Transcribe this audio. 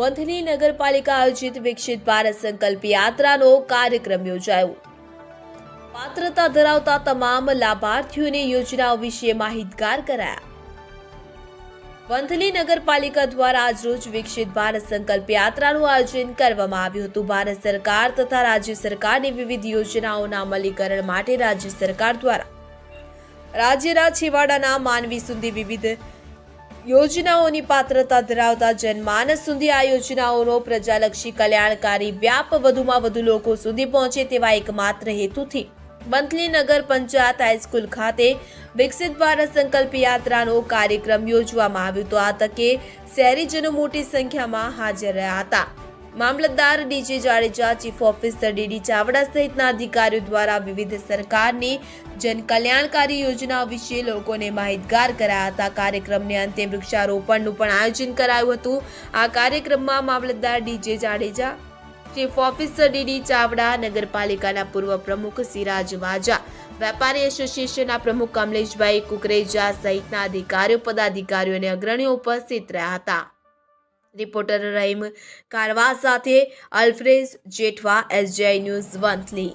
વંથલી નગરપાલિકા આયોજિત વિકસિત ભારત સંકલ્પ યાત્રાનો કાર્યક્રમ યોજાયો. પાત્રતા ધરાવતા તમામ લાભાર્થીઓને યોજનાઓ વિશે માહિતગાર કરાયા. વંથલી નગરપાલિકા દ્વારા આજરોજ વિકસિત ભારત સંકલ્પ યાત્રાનું આયોજન કરવામાં આવ્યું હતું. ભારત સરકાર તથા રાજ્ય સરકારની વિવિધ યોજનાઓના અમલીકરણ માટે રાજ્ય સરકાર દ્વારા રાજ્યના છેવાડાના માનવી સુધી વિવિધ યોજનાઓની પાત્રતા ધરાવતા જનમાનસ સુધી આ યોજનાઓનો પ્રજાલક્ષી કલ્યાણકારી વ્યાપ વધુમાં વધુ લોકો સુધી પહોંચે તેવા એકમાત્ર હેતુથી મંથલી નગર પંચાયત હાઈસ્કૂલ ખાતે વિકસિત ભારત સંકલ્પ યાત્રાનો કાર્યક્રમ યોજવામાં આવ્યો તો આ તકે શહેરીજનો મોટી સંખ્યામાં હાજર રહ્યા હતા. મામલતદાર DJ Jadeja, chief officer DD Chavda સહિતના અધિકારીઓ દ્વારા વિવિધ સરકારની જનકલ્યાણકારી યોજનાઓ વિશે લોકોને માહિતગાર કરાયા હતા. કાર્યક્રમને અંતે વૃક્ષારોપણનું પણ આયોજન કરાયું હતું. આ કાર્યક્રમમાં મામલતદાર DJ Jadeja, chief officer DD Chavda, નગરપાલિકાના પૂર્વ પ્રમુખ સિરાજ વાજા, વેપારી એસોસિએશનના પ્રમુખ કમલેશભાઈ કુકરેજા સહિતના અધિકારીઓ, પદાધિકારીઓ અને અગ્રણીઓ ઉપસ્થિત રહ્યા હતા. રિપોર્ટર રહીમ કારવા સાથે અલ્ફ્રેઝ જેઠવા એસજીઆઈ ન્યૂઝ વંથલી.